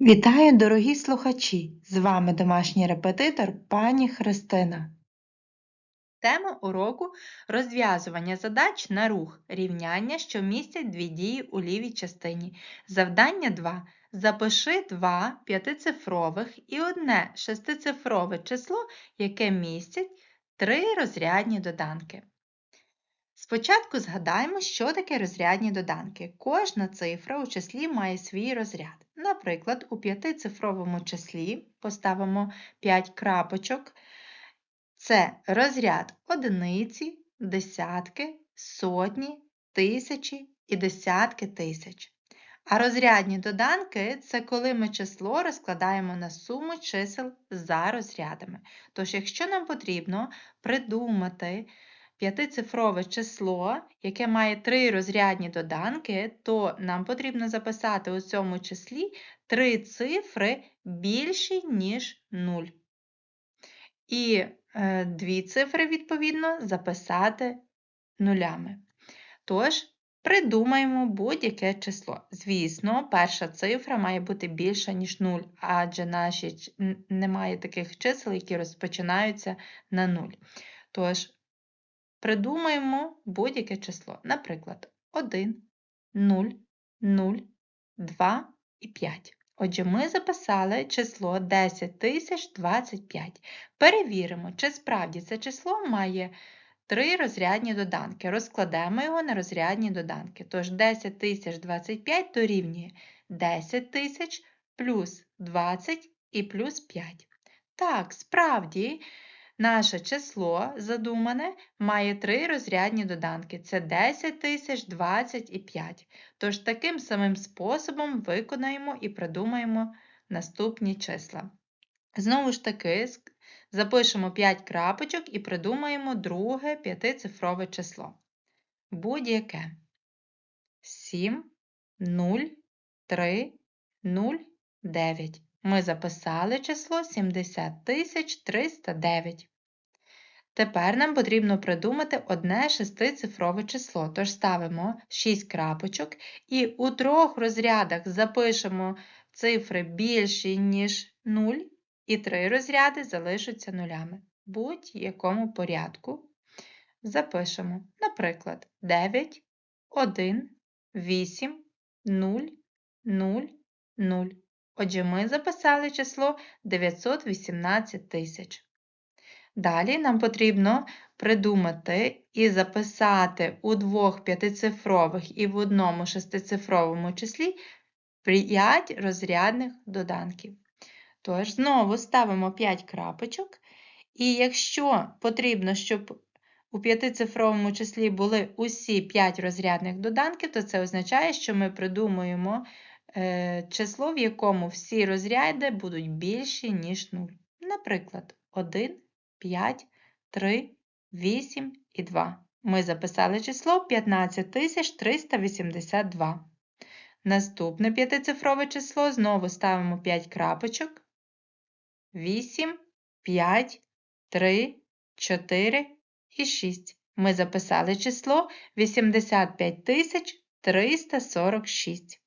Вітаю, дорогі слухачі! З вами домашній репетитор пані Христина. Тема уроку розв'язування задач на рух рівняння, що містять дві дії у лівій частині. Завдання 2. Запиши два п'ятицифрових і одне шестицифрове число, яке містять три розрядні доданки. Спочатку згадаємо, що таке розрядні доданки. Кожна цифра у числі має свій розряд. Наприклад, у п'ятицифровому числі поставимо 5 крапочок. Це розряд одиниці, десятки, сотні, тисячі і десятки тисяч. А розрядні доданки це коли ми число розкладаємо на суму чисел за розрядами. Тож, якщо нам потрібно придумати п'ятицифрове число, яке має три розрядні доданки, то нам потрібно записати у цьому числі три цифри більші, ніж 0. І е, дві цифри, відповідно, записати нулями. Тож, придумаємо будь-яке число. Звісно, перша цифра має бути більша, ніж 0, адже наші немає таких чисел, які розпочинаються на 0. Тож, Придумаємо будь-яке число. Наприклад, 1, 0, 0, 2 і 5. Отже, ми записали число 10025. Перевіримо, чи справді це число має три розрядні доданки. Розкладемо його на розрядні доданки. Тож 10025 дорівнює 10 тисяч плюс 20 і плюс 5. Так, справді. Наше число задумане має три розрядні доданки це 10 тисяч, 20 і 5. Тож таким самим способом виконаємо і придумаємо наступні числа. Знову ж таки, запишемо 5 крапочок і придумаємо друге п'ятицифрове число. Будь-яке 7, 0, 3, 0, 9 ми записали число 70309. Тепер нам потрібно придумати одне шестицифрове число, тож ставимо 6 крапочок і у трьох розрядах запишемо цифри більші, ніж 0, і три розряди залишаться нулями. Будь-якому порядку запишемо, наприклад, 9, 1, 8, 0, 0, 0. Отже, ми записали число 918 тисяч. Далі нам потрібно придумати і записати у двох п'ятицифрових і в одному шестицифровому числі 5 розрядних доданків. Тож, знову ставимо 5 крапочок. І якщо потрібно, щоб у п'ятицифровому числі були усі 5 розрядних доданків, то це означає, що ми придумуємо число, в якому всі розряди будуть більші, ніж 0. Наприклад, 1, 5, 3, 8 і 2. Ми записали число 15382. Наступне п'ятицифрове число знову ставимо 5 крапочок. 8, 5, 3, 4 і 6. Ми записали число 85346.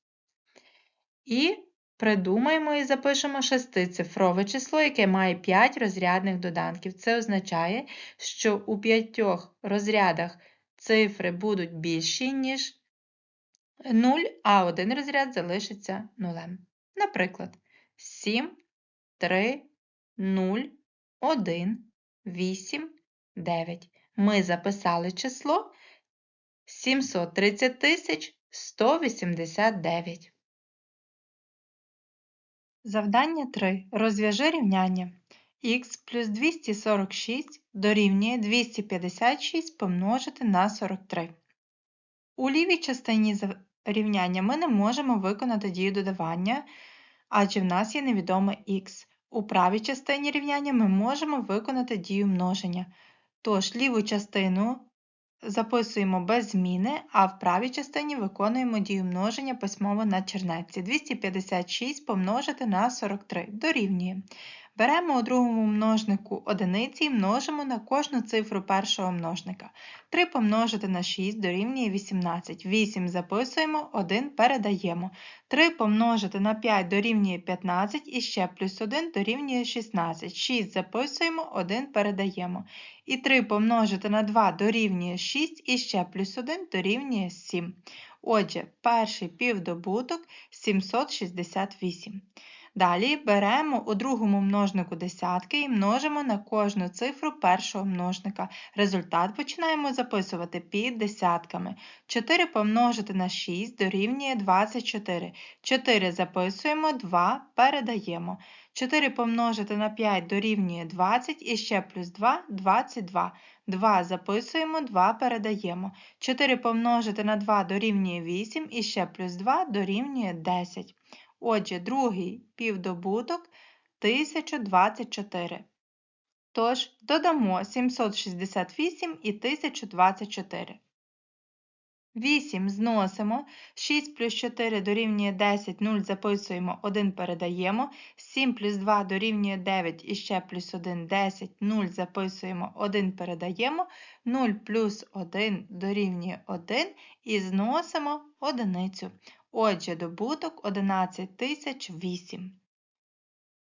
І придумаємо і запишемо шестицифрове число, яке має 5 розрядних доданків. Це означає, що у п'ятьох розрядах цифри будуть більші, ніж 0, а один розряд залишиться нулем. Наприклад, 7, 3, 0, 1, 8, 9. Ми записали число 730 189. Завдання 3. Розв'яжи рівняння. х плюс 246 дорівнює 256 помножити на 43. У лівій частині рівняння ми не можемо виконати дію додавання, адже в нас є невідоме х. У правій частині рівняння ми можемо виконати дію множення. Тож ліву частину записуємо без зміни, а в правій частині виконуємо дію множення письмово на чернетці. 256 помножити на 43 дорівнює. Беремо у другому множнику одиниці і множимо на кожну цифру першого множника. 3 помножити на 6 дорівнює 18. 8 записуємо, 1 передаємо. 3 помножити на 5 дорівнює 15 і ще плюс 1 дорівнює 16. 6 записуємо, 1 передаємо. І 3 помножити на 2 дорівнює 6 і ще плюс 1 дорівнює 7. Отже, перший півдобуток 768. Далі беремо у другому множнику десятки і множимо на кожну цифру першого множника. Результат починаємо записувати під десятками. 4 помножити на 6 дорівнює 24. 4 записуємо, 2 передаємо. 4 помножити на 5 дорівнює 20 і ще плюс 2 22. 2 записуємо, 2 передаємо. 4 помножити на 2 дорівнює 8 і ще плюс 2 дорівнює 10. Отже, другий півдобуток 1024. Тож, додамо 768 і 1024. 8 зносимо, 6 плюс 4 дорівнює 10, 0 записуємо, 1 передаємо, 7 плюс 2 дорівнює 9 і ще плюс 1 10, 0 записуємо, 1 передаємо, 0 плюс 1 дорівнює 1 і зносимо одиницю. Отже, добуток 11008.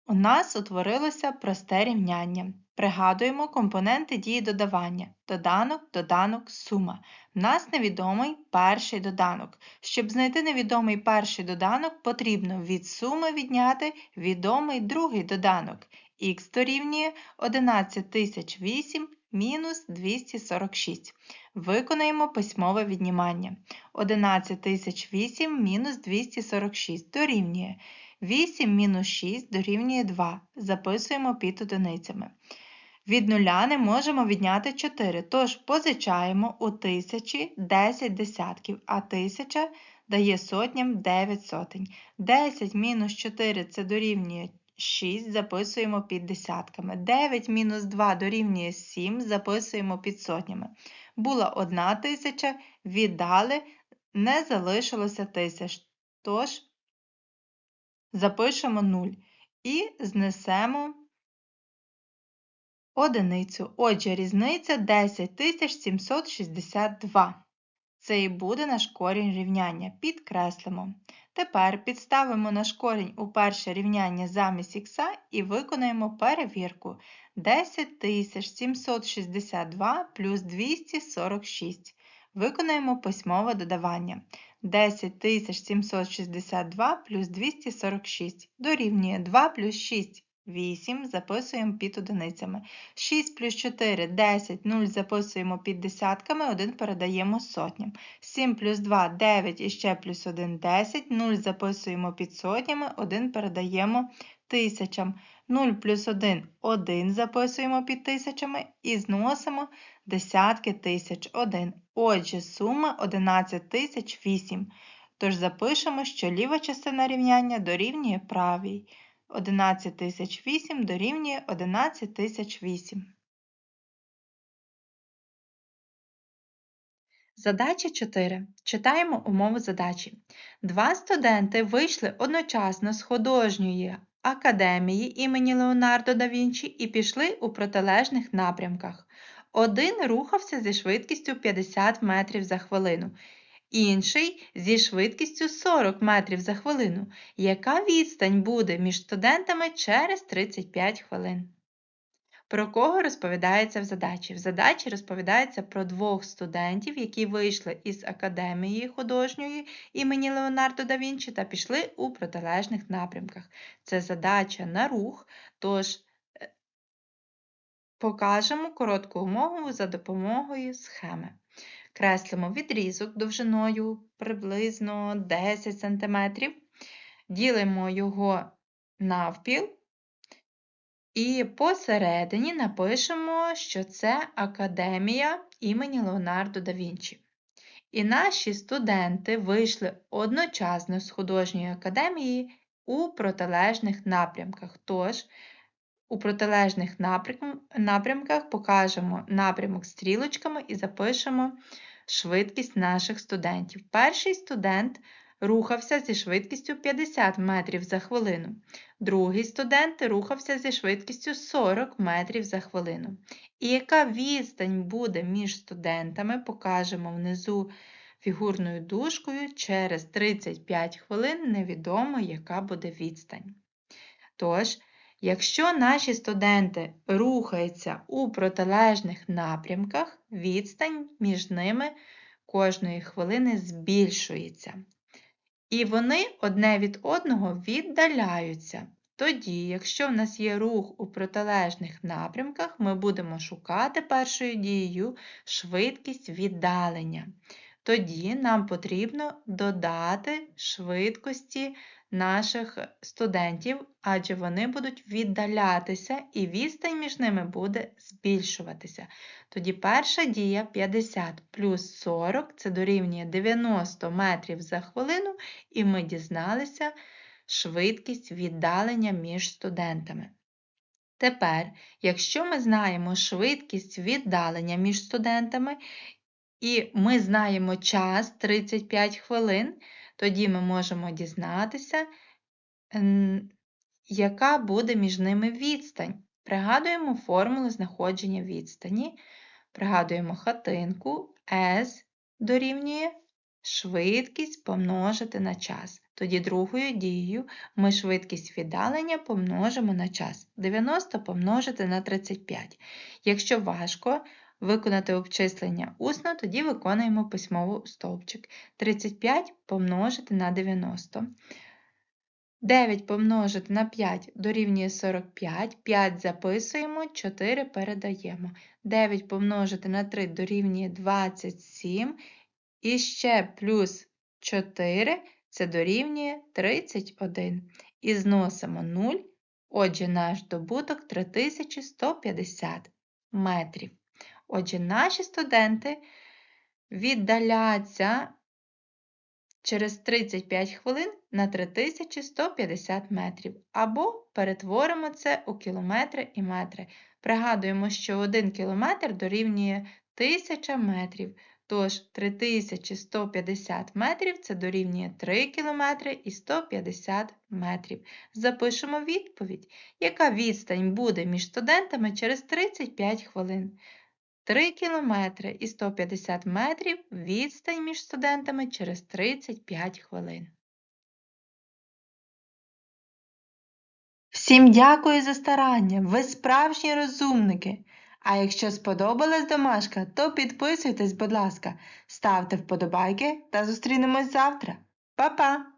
У нас утворилося просте рівняння. Пригадуємо компоненти дії додавання. Доданок, доданок, сума. В нас невідомий перший доданок. Щоб знайти невідомий перший доданок, потрібно від суми відняти відомий другий доданок. Х дорівнює 11008 мінус 246. Виконаємо письмове віднімання. 11008 мінус 246 дорівнює. 8 мінус 6 дорівнює 2. Записуємо під одиницями. Від нуля не можемо відняти 4, тож позичаємо у тисячі 10 десятків, а тисяча дає сотням 9 сотень. 10 мінус 4 це дорівнює 6, записуємо під десятками. 9 мінус 2 дорівнює 7, записуємо під сотнями. Була одна тисяча, віддали, не залишилося тисяч. Тож запишемо 0 і знесемо одиницю. Отже, різниця 10762. Це і буде наш корінь рівняння. Підкреслимо. Тепер підставимо наш корінь у перше рівняння замість х і виконаємо перевірку. 10762 плюс 246. Виконаємо письмове додавання. 10762 плюс 246 дорівнює 2 плюс 6 8 записуємо під одиницями. 6 плюс 4 10, 0 записуємо під десятками, 1 передаємо сотням. 7 плюс 2 9 і ще плюс 1 10, 0 записуємо під сотнями, 1 передаємо тисячам. 0 плюс 1 1 записуємо під тисячами і зносимо десятки тисяч 1. Отже, сума 11 тисяч 8. Тож запишемо, що ліва частина рівняння дорівнює правій. 11008 дорівнює 11008. Задача 4. Читаємо умову задачі. Два студенти вийшли одночасно з художньої академії імені Леонардо да Вінчі і пішли у протилежних напрямках. Один рухався зі швидкістю 50 метрів за хвилину, інший зі швидкістю 40 метрів за хвилину. Яка відстань буде між студентами через 35 хвилин? Про кого розповідається в задачі? В задачі розповідається про двох студентів, які вийшли із академії художньої імені Леонардо да Вінчі та пішли у протилежних напрямках. Це задача на рух, тож е, покажемо коротку умову за допомогою схеми. Креслимо відрізок довжиною приблизно 10 см, ділимо його навпіл і посередині напишемо, що це Академія імені Леонардо да Вінчі. І наші студенти вийшли одночасно з художньої академії у протилежних напрямках. Тож, у протилежних напрямках покажемо напрямок стрілочками і запишемо швидкість наших студентів. Перший студент рухався зі швидкістю 50 метрів за хвилину. Другий студент рухався зі швидкістю 40 метрів за хвилину. І яка відстань буде між студентами, покажемо внизу фігурною дужкою через 35 хвилин невідомо, яка буде відстань. Тож, якщо наші студенти рухаються у протилежних напрямках, відстань між ними кожної хвилини збільшується. І вони одне від одного віддаляються. Тоді, якщо в нас є рух у протилежних напрямках, ми будемо шукати першою дією швидкість віддалення. Тоді нам потрібно додати швидкості наших студентів, адже вони будуть віддалятися і відстань між ними буде збільшуватися. Тоді перша дія 50 плюс 40 це дорівнює 90 метрів за хвилину, і ми дізналися швидкість віддалення між студентами. Тепер, якщо ми знаємо швидкість віддалення між студентами, і ми знаємо час 35 хвилин, тоді ми можемо дізнатися, яка буде між ними відстань. Пригадуємо формулу знаходження відстані. Пригадуємо хатинку S дорівнює швидкість помножити на час. Тоді другою дією ми швидкість віддалення помножимо на час. 90 помножити на 35. Якщо важко, виконати обчислення усно, тоді виконуємо письмово стовпчик. 35 помножити на 90. 9 помножити на 5 дорівнює 45, 5 записуємо, 4 передаємо. 9 помножити на 3 дорівнює 27. І ще плюс 4 це дорівнює 31. І зносимо 0. Отже, наш добуток 3150 метрів. Отже, наші студенти віддаляться через 35 хвилин на 3150 метрів, або перетворимо це у кілометри і метри. Пригадуємо, що 1 кілометр дорівнює 1000 метрів. Тож 3150 метрів це дорівнює 3 кілометри і 150 метрів. Запишемо відповідь, яка відстань буде між студентами через 35 хвилин. 3 кілометри і 150 метрів відстань між студентами через 35 хвилин. Всім дякую за старання! Ви справжні розумники! А якщо сподобалась домашка, то підписуйтесь, будь ласка, ставте вподобайки та зустрінемось завтра. Па-па!